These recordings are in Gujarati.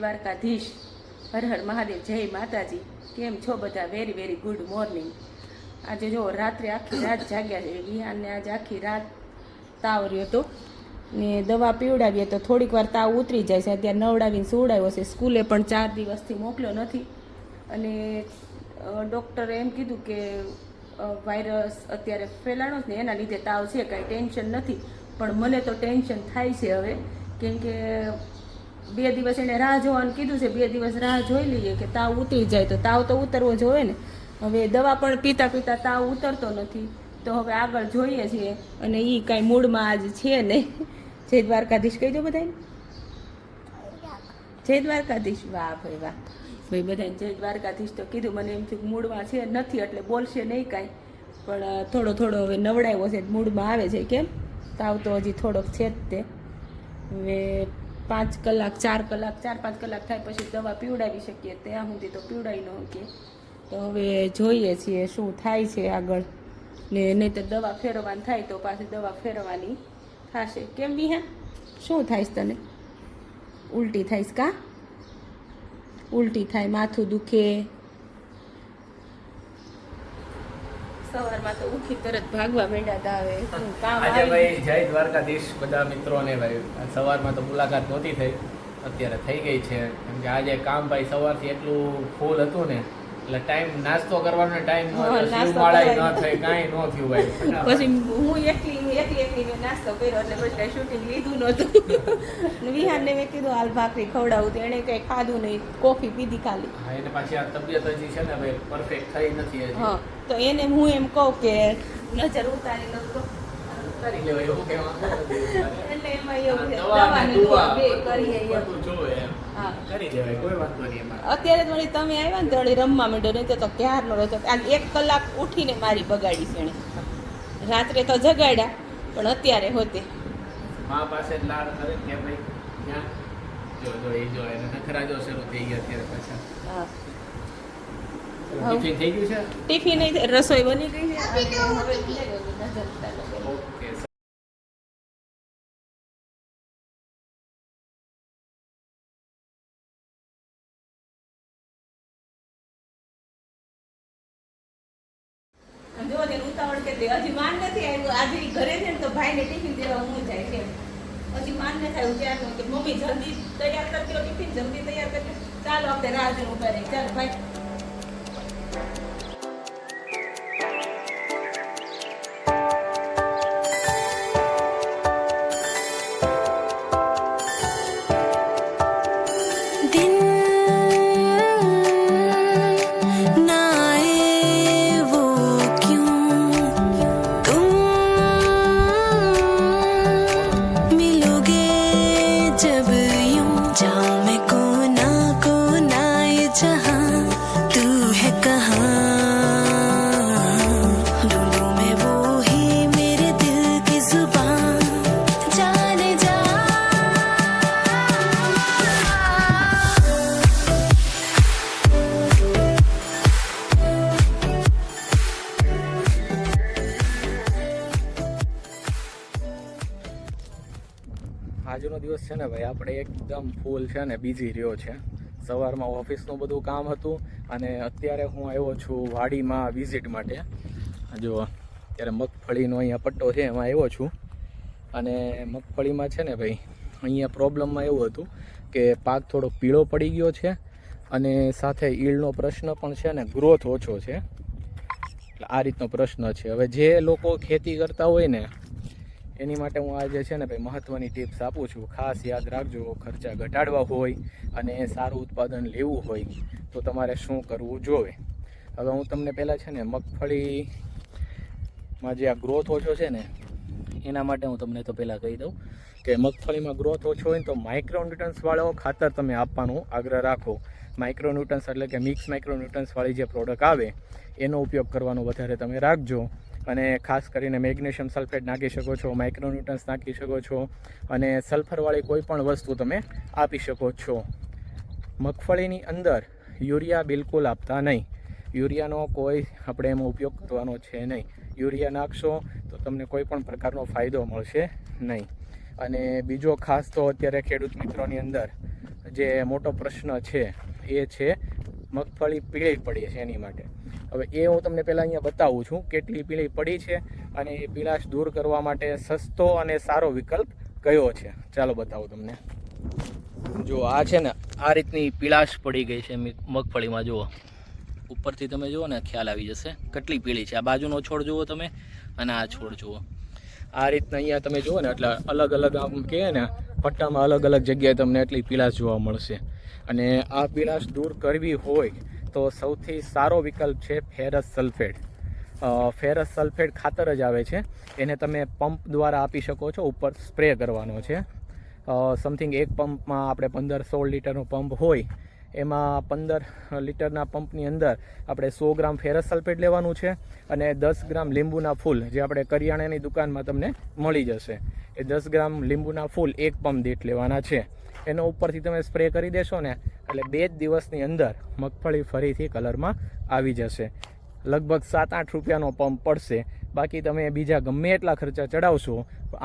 દ્વારકાધીશ. હર હર મહાદેવ, જય માતાજી. કેમ છો બધા? વેરી વેરી ગુડ મોર્નિંગ આજે જો રાત્રે આખી રાત જાગ્યા છે વિહાનને આજે આખી રાત તાવ રહ્યો હતો. ને દવા પીવડાવીએ તો થોડીક વાર તાવ ઉતરી જાય છે. અત્યારે નવડાવીને સુવડાવ્યો છે. સ્કૂલે પણ ચાર દિવસથી મોકલ્યો નથી. અને ડૉક્ટરે એમ કીધું કે વાયરસ અત્યારે ફેલાણો જ ને એના લીધે તાવ છે, કાંઈ ટેન્શન નથી. પણ મને તો ટેન્શન થાય છે હવે. કેમ કે બે દિવસ એને રાહ જોવાનું કીધું છે, બે દિવસ રાહ જોઈ લઈએ કે તાવ ઉતરી જાય તો તાવ તો ઉતરવો જોઈએ ને. હવે દવા પણ પીતા પીતા તાવ ઉતરતો નથી. તો હવે આગળ જોઈએ છીએ અને એ કાંઈ મૂડમાં આજ છે નહીં. જય દ્વારકાધીશ કહી દો બધાને. જય દ્વારકાધીશ. વાહ ભાઈ વાહ. ભાઈ બધાને જય દ્વારકાધીશ તો કીધું, મને એમ થયું મૂળમાં છે નથી એટલે બોલશે નહીં કાંઈ. પણ થોડો થોડો હવે નવડાવ્યો છે મૂડમાં આવે છે, કેમ? તાવ તો હજી થોડોક છે જ તે. હવે પાંચ કલાક, ચાર કલાક, ચાર પાંચ કલાક થાય પછી દવા પીવડાવી શકીએ. ત્યાં સુધી તો પીવડાવી ન શકીએ તો હવે જોઈએ છીએ શું થાય છે આગળ. ને નહીં તો દવા ફેરવવાની થાય તો પાછી દવા ફેરવવાની થશે. કેમ વિહા? શું થાય તને? ઉલટી થાય કા? ઉલટી થાય, માથું દુખે સવારમાં તો ઉઠી તરત ભાગવા માંડ્યા તા હવે. કામ આજે ભાઈ જય દ્વારકાધીશ બધા મિત્રોને ભાઈ. સવારમાં તો મુલાકાત નહોતી થઈ. અત્યારે થઈ ગઈ છે. કેમ કે આજે કામ ભાઈ સવારથી એટલું ફૂલ હતું ને એટલે ટાઈમ નાસ્તો કરવાનો ટાઈમ હા, ન થઈ કાંઈ ન થયું ભાઈ પછી હું એકલી એકલી એકલી મેં નાસ્તો કર્યો એટલે પછી કાંઈ શૂટિંગ લીધું નહોતું. વિહારને વિહાનને મેં કીધું હાલ ભાખરી ખવડાવું. તો એણે કંઈ ખાધું નહીં કોફી પીધી ખાલી. હા, એને પાછી આ તબિયત હજી છે ને ભાઈ પરફેક્ટ થઈ નથી હજી. હા તો એને હું એમ કહું કે નજર ઉતારી લઉં તો. એટલે એમાં એવું દવા ને દુવા કરીએ. બધું જોવે એમ. હા કરી દેવાય કોઈ વાંધો નહીં એમાં. અત્યારે તો વળી તમે આવ્યા ને તો વળી રમવા માંડ્યો નહીં તો ક્યાર ક્યારનો રહેતો આ એક કલાક ઉઠીને મારી બગાડી છે એણે રાત્રે તો જગાડ્યા પણ અત્યારે હોતે. મા પાસે લાડ કરે કે ભાઈ ક્યાં? જો જો એ જો એને નખરા જો શરૂ થઈ ગયા અત્યારે પાછા. હા. ટિફિન થઈ ગયું છે? ટિફિન નહીં રસોઈ બની ગઈ છે અને હવે નજર ઉતારી લઉં. ઓકે આમ જોવો તેને ઉતાવળ કેટલી હજી માન નથી આવ્યું આજે ઈ ઘરે છે ને તો ભાઈને ટિફિન દેવા હું જાય છે હજી થયું કે મમ્મી જલ્દી તૈયાર કરતી હો ટિફિન જલ્દી તૈયાર કરતી ચાલો આપણે રાહ જોવું પડે ચાલો ભાઈ દિવસ છે ને ભાઈ, આપણે એકદમ ફૂલ છે ને બીજી રહ્યો છે. સવારમાં ઓફિસનું બધું કામ હતું અને અત્યારે હું આવ્યો છું વાડીમાં વિઝિટ માટે. જો અત્યારે મગફળીનો અહીંયા પટ્ટો છે, એમાં આવ્યો છું. અને મગફળીમાં છે ને ભાઈ, અહીંયા પ્રોબ્લેમમાં એવું હતું કે પાક થોડો પીળો પડી ગયો છે અને સાથે ઈળનો પ્રશ્ન પણ છે ને ગ્રોથ ઓછો છે. એટલે આ રીતનો પ્રશ્ન છે. હવે જે લોકો ખેતી કરતા હોય ને એની માટે હું આજે છે ને ભાઈ મહત્ત્વની ટિપ્સ આપું છું. ખાસ યાદ રાખજો, ખર્ચા ઘટાડવા હોય અને સારું ઉત્પાદન લેવું હોય તો તમારે શું કરવું જોઈએ હવે હું તમને પહેલાં છે ને મગફળીમાં જે આ ગ્રોથ ઓછો છે ને, એના માટે હું તમને તો પહેલાં કહી દઉં કે મગફળીમાં ગ્રોથ ઓછો હોય તો માઇક્રોન્યુટન્સવાળો ખાતર તમે આપવાનું આગ્રહ રાખો. માઇક્રોન્યુટન્સ એટલે કે મિક્સ માઇક્રોન્યુટન્સવાળી જે પ્રોડક્ટ આવે, એનો ઉપયોગ કરવાનો વધારે તમે રાખજો. અને ખાસ કરીને મેગ્નેશિયમ સલ્ફેટ નાખી શકો છો માઇક્રોન્યુટન્સ નાખી શકો છો અને સલ્ફરવાળી કોઈ પણ વસ્તુ તમે આપી શકો છો. મગફળીની અંદર યુરિયા બિલકુલ આપતા નહીં. યુરિયાનો કોઈ આપણે એમાં ઉપયોગ કરવાનો છે નહીં. યુરિયા નાખશો તો તમને કોઈ પણ પ્રકારનો ફાયદો મળશે નહીં. અને બીજો ખાસ તો અત્યારે ખેડૂત મિત્રોની અંદર જે મોટો પ્રશ્ન છે, એ છે મગફળી પીળી પડી છે એની માટે. હવે એ હું તમને પહેલાં અહીંયા બતાવું છું કેટલી પીળી પડી છે અને એ પીળાશ દૂર કરવા માટે સસ્તો અને સારો વિકલ્પ કયો છે. ચાલો બતાવું તમને. જો આ છે ને, આ રીતની પીળાશ પડી ગઈ છે મગફળીમાં, જુઓ. ઉપરથી તમે જુઓ ને, ખ્યાલ આવી જશે કેટલી પીળી છે. આ બાજુનો છોડ જુઓ તમે અને આ છોડ જુઓ. આ રીતના અહીંયા તમે જુઓ ને, એટલે અલગ અલગ આમ કહે ને, પટ્ટામાં અલગ અલગ જગ્યાએ તમને એટલી પીળાશ જોવા મળશે. અને આ પીળાશ દૂર કરવી હોય તો સૌથી સારો વિકલ્પ છે ફેરસ સલ્ફેટ ફેરસ સલ્ફેટ ખાતર જ આવે છે. એને તમે પંપ દ્વારા આપી શકો છો, ઉપર સ્પ્રે કરવાનો છે. સમથિંગ એક પંપમાં આપણે પંદર સોળ લીટરનો પંપ હોય, એમાં પંદર લીટરના પંપની અંદર આપણે સો ગ્રામ ફેરસ સલ્ફેટ લેવાનું છે અને દસ ગ્રામ લીંબુના ફૂલ, જે આપણે કરિયાણાની દુકાનમાં તમને મળી જશે. એ દસ ગ્રામ લીંબુના ફૂલ એક પંપ દીઠ લેવાના છે. એનો ઉપરથી તમે સ્પ્રે કરી દેશો ને એટલે બે જ દિવસની અંદર મગફળી ફરીથી કલરમાં આવી જશે. લગભગ સાત આઠ રૂપિયાનો પંપ પડશે. બાકી તમે બીજા ગમે એટલા ખર્ચા ચડાવશો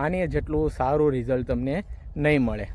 આને જેટલું સારું રિઝલ્ટ તમને નહીં મળે.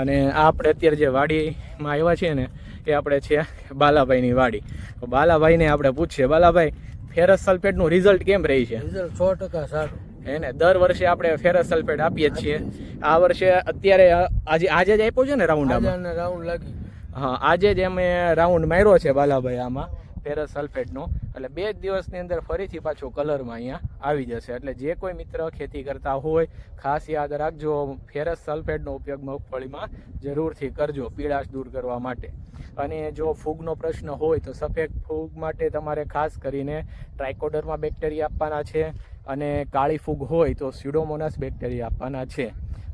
અને આ આપણે અત્યારે જે વાડીમાં આવ્યા છીએ ને એ આપણે છે બાલાભાઈની વાડી. તો બાલાભાઈને આપણે પૂછીએ બાલાભાઈ ફેરસ સલ્ફેટનું રિઝલ્ટ કેમ રહી છે? રિઝલ્ટ સો ટકા સારું. હે ને દર વર્ષે આપણે ફેરસ સલ્ફેટ આપીએ જ છીએ. આ વર્ષે અત્યારે આજે આજે જ આપ્યો છે ને રાઉન્ડ રાઉન્ડ લાગી. હા, આજે જ અમે રાઉન્ડ માર્યો છે બાલાભાઈ આમાં ફેરસ સલ્ફેટનો એટલે બે જ દિવસની અંદર ફરીથી પાછો કલરમાં અહીંયા આવી જશે. એટલે જે કોઈ મિત્ર ખેતી કરતા હોય, ખાસ યાદ રાખજો ફેરસ સલ્ફેટનો ઉપયોગ મગફળીમાં જરૂરથી કરજો, પીળાશ દૂર કરવા માટે. અને જો ફૂગનો પ્રશ્ન હોય તો સફેદ ફૂગ માટે તમારે ખાસ કરીને ટ્રાયકોડરમાં બેક્ટેરિયા આપવાના છે. અને કાળી ફૂગ હોય તો સ્યુડોમોનાસ બેક્ટેરિયા આપવાના છે.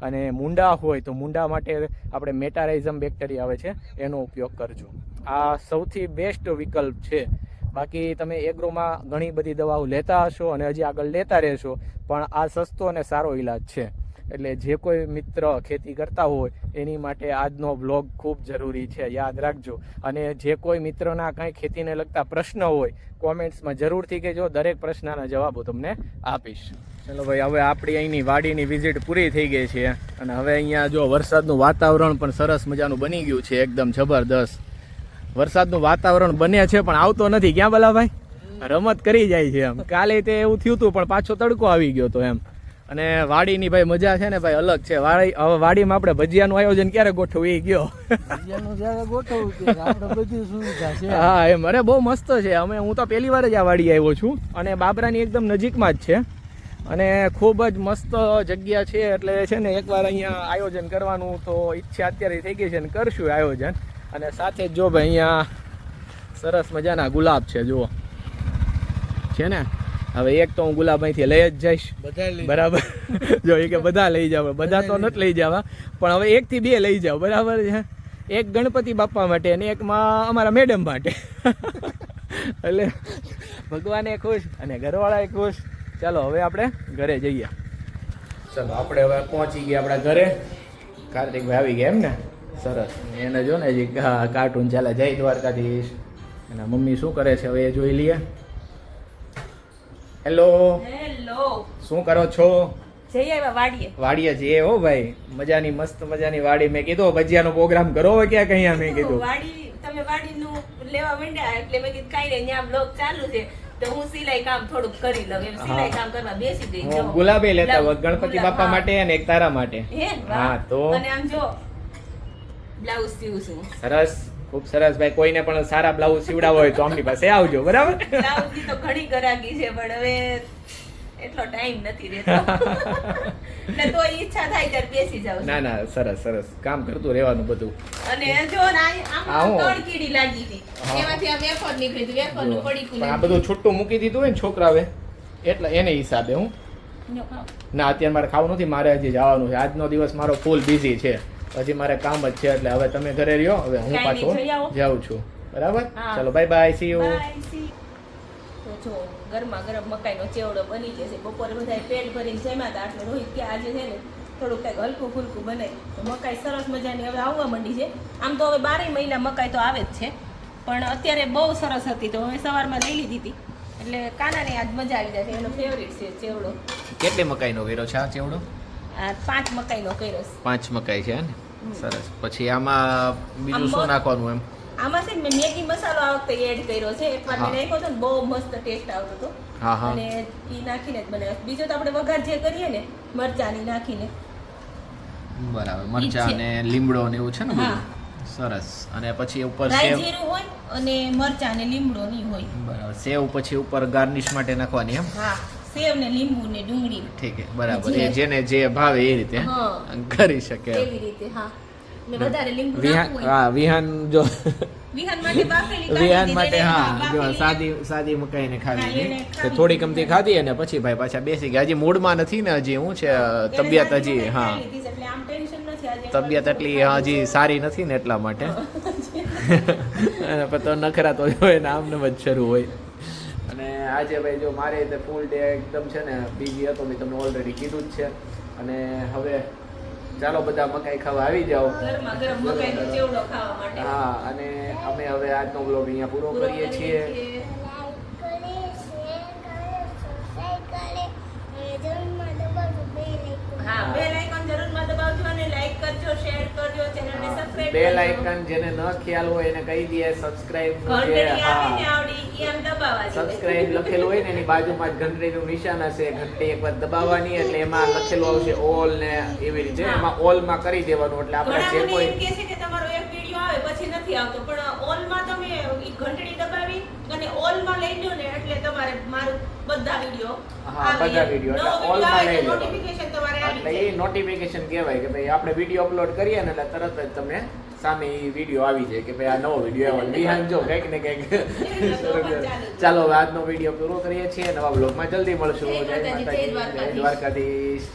અને મુંડા હોય તો મુંડા માટે આપણે મેટારાઇઝમ બેક્ટેરિયા આવે છે, એનો ઉપયોગ કરજો. આ સૌથી બેસ્ટ વિકલ્પ છે. બાકી તમે એગ્રોમાં ઘણી બધી દવાઓ લેતા હશો અને હજી આગળ લેતા રહેશો, પણ આ સસ્તો અને સારો ઈલાજ છે. એટલે જે કોઈ મિત્ર ખેતી કરતા હોય, એની માટે આજનો બ્લોગ ખૂબ જરૂરી છે, યાદ રાખજો. અને જે કોઈ મિત્રોના કાંઈ ખેતીને લગતા પ્રશ્ન હોય, કોમેન્ટ્સમાં જરૂરથી કહેજો, દરેક પ્રશ્નના જવાબો તમને આપીશ. ચલો ભાઈ, હવે આપણી અહીંની વાડીની વિઝિટ પૂરી થઈ ગઈ છે. અને હવે અહીંયા જો વરસાદનું વાતાવરણ પણ સરસ મજાનું બની ગયું છે, એકદમ જબરદસ્ત. વરસાદનું વાતાવરણ બને છે, પણ આવતો નથી. ક્યાં બલાભાઈ રમત કરી જાય છે એમ. કાલે તે એવું થયું હતું, પણ પાછો તડકો આવી ગયો હતો એમ. અને વાડીની ભાઈ મજા છે ને ભાઈ અલગ છે. વાડી હવે વાડીમાં આપણે ભજીયાનું આયોજન ક્યારે ગોઠવું એ ગયો હા એમ અરે બહુ મસ્ત છે. અમે હું તો પહેલી વાર જ આ વાડી આવ્યો છું. અને બાબરાની એકદમ નજીકમાં જ છે. અને ખૂબ જ મસ્ત જગ્યા છે એટલે છે ને એકવાર અહીંયા આયોજન કરવાનું તો ઈચ્છા અત્યારે થઈ ગઈ છે ને કરશું આયોજન. અને સાથે જ જો ભાઈ અહીંયા સરસ મજાના ગુલાબ છે જુઓ. છે ને? હવે એક તો હું ગુલાબભાઈથી લઈ જ જઈશ. બરાબર? જો એ કે બધા લઈ જાવ બધા તો નથી લઈ જવા. પણ હવે એકથી બે લઈ જાવ બરાબર છે? એક ગણપતિ બાપા માટે અને એકમાં અમારા મેડમ માટે. એટલે ભગવાને ખુશ અને ઘરવાળાએ ખુશ. ચાલો હવે આપણે ઘરે જઈએ. ચાલો આપણે હવે પહોંચી ગયા આપણા ઘરે. કાર્તિકભાઈ આવી ગયા એમ ને? સરસ. એને જો ને જે કાર્ટૂન ચાલે. જય દ્વારકાધીશ. એના મમ્મી શું કરે છે હવે એ જોઈ લઈએ. હેલો હેલો શું કરો છો? જઈ આવ્યા વાડીએ. વાડીએ જઈએ હો ભાઈ. મજાની મસ્ત મજાની વાડી. મેં કીધું ભજીયાનો પ્રોગ્રામ કરો હોય ક્યાં કઈ મેં કીધું. વાડી તમે વાડીનું લેવા માંડ્યા એટલે મેં કીધું કઈ નહીં ત્યાં બ્લોગ ચાલુ છે. તો હું સિલાઈ કામ થોડુંક કરી લઉં. એમ સિલાઈ કામ કરવા બેસી ગઈ. ગુલાબે લેતા હોય ગણપતિ બાપા માટે અને એક તારા માટે. હા તો? અને આમ જો બ્લાઉઝ સીવું છું. સરસ ખૂબ સરસ. ભાઈ કોઈને પણ સારા બ્લાઉઝ સીવડાવો હોય તો આમની પાસે આવજો બરાબર? બ્લાઉઝની તો ઘણી ગરાગી છે પણ હવે એટલો ટાઈમ નથી રહેતો. ને તો ઈચ્છા થાય ત્યારે બેસી જાવ ના ના સરસ સરસ. કામ કરતું રહેવાનું બધું. અને જો ને આમાં કીડી લાગી હતી એમાંથી આ વેફર નીકળી હતી વેફરનું પડીકું આ બધું છૂટું મૂકી દીધું હોય ને છોકરાવે એટલે એને હિસાબે હું. ના અત્યારે મારે ખાવું નથી મારે હજી જવાનું છે. આજનો દિવસ મારો ફૂલ બિઝી છે. હજી મારે કામ જ છે એટલે હવે તમે ઘરે રહ્યો હવે હું પાછો નહીં, જઈ આવો. જાઉં છું. બરાબર? ચલો બાય બાય સી યુ જો ગરમા ગરમ મકાઈનો ચેવડો બની જશે બપોરે બધા પેટ ભરીને જમ્યા હતા એટલે રોહિત કે આજે છે ને થોડુંક કંઈક હલકું ફૂલકું બને તો મકાઈ સરસ મજાની હવે આવવા માંડી છે. આમ તો હવે બારે મહિના મકાઈ તો આવે જ છે. પણ અત્યારે બહુ સરસ હતી તો હવે સવારમાં લઈ લીધી હતી. એટલે કાનાને આજ મજા આવી જાય છે. એનો ફેવરિટ છે ચેવડો. કેટલી મકાઈનો વેરો છે આ ચેવડો? આ પાંચ મકાઈનો કર્યો છે. પાંચ મકાઈ છે ને? સરસ. પછી આમાં બીજું શું નાખવાનું એમ? આમાં છે મેં મેગી મસાલો આ વખતે એડ કર્યો છે. એકવાર મેં નાખ્યો હતો ને બહુ મસ્ત ટેસ્ટ આવતો હતો. હા હા. અને ઈ નાખીને જ બનાવ્યો. બીજો તો આપણે વઘાર જે કરીએ ને મરચાની નાખીને. બરાબર. મરચા અને લીમડો ને એવું છે ને બધું? સરસ. અને પછી ઉપર સેવ જીરું હોય અને મરચા અને લીમડો ની હોય. બરાબર. સેવ પછી ઉપર ગાર્નિશ માટે નાખવાની એમ? હા. સેવ ને લીંબુ ને ડુંગળી. ઠીક છે બરાબર. એ જેને જે ભાવે એ રીતે કરી શકે એવી રીતે હા. ને વધારે લીંબુ વિહાન હા વિહાન જો વિહાન માટે બાફેલી વિહાન માટે હા જો સાદી સાદી મકાઈને ખાધી તે થોડી. કમતી ખાધી અને પછી ભાઈ પાછા બેસી ગયા. હજી મૂડમાં નથી ને હજી હું છે તબિયત હજી હા. તબિયત એટલી હજી સારી નથી ને એટલા માટે. તો નખરા તો હોય ને આમને જ શરૂ હોય. અને આજે ભાઈ જો મારે રીતે ફૂલ ડે એકદમ છે ને બીજી હતો મેં તમને ઓલરેડી કીધું જ છે. અને હવે ચાલો બધા મકાઈ ખાવા આવી જાઓ. ગરમા ગરમ મકાઈનો ચેવડો ખાવા માટે. હા અને અમે હવે આજનો બ્લોગ અહીંયા પૂરો પૂરો કરીએ છીએ. હા બેલ આઇકોન જરૂરમાં દબાવજો અને લાઈક કરજો શેર કરજો ચેનલને સબસ્ક્રાઇબ બેલ આઇકન જેને ન ખ્યાલ હોય એને કહી દઈએ સબસ્ક્રાઇબ ઘંટડી આવે ને આવડી સબસ્ક્રાઇબ લખેલું હોય ને એની બાજુમાં જ ઘંટડીનું નિશાન હશે. ઘંટડી એકવાર દબાવવાની એટલે એમાં લખેલું આવશે ઓલ ને એવી રીતે. એમાં ઓલમાં કરી દેવાનું એટલે આપણે જે કોઈ કહે છે કે તમારો એક વિડિયો આવે પછી નથી આવતો. પણ ઓલમાં તમે ઘંટડી દબાવી અને ઓલમાં લઈ લો ને એટલે તમારે મારું બધા વિડિયો હા બધા વીડિયો એટલે ઓલમાં લઈ લો નોટિફિકેશન તમારે એ નોટિફિકેશન કહેવાય કે ભાઈ આપણે વીડિયો અપલોડ કરીએ ને એટલે તરત જ તમને સામે એ વીડિયો આવી જાય કે ભાઈ આ નવો વીડિયો આવ્યો નિહાન જો કંઈક ને કંઈક ચાલો હવે આજનો વીડિયો પૂરો કરીએ છીએ. નવા બ્લોગમાં જલ્દી મળશું. જય માતાજી, જય. દ્વારકાધીશ.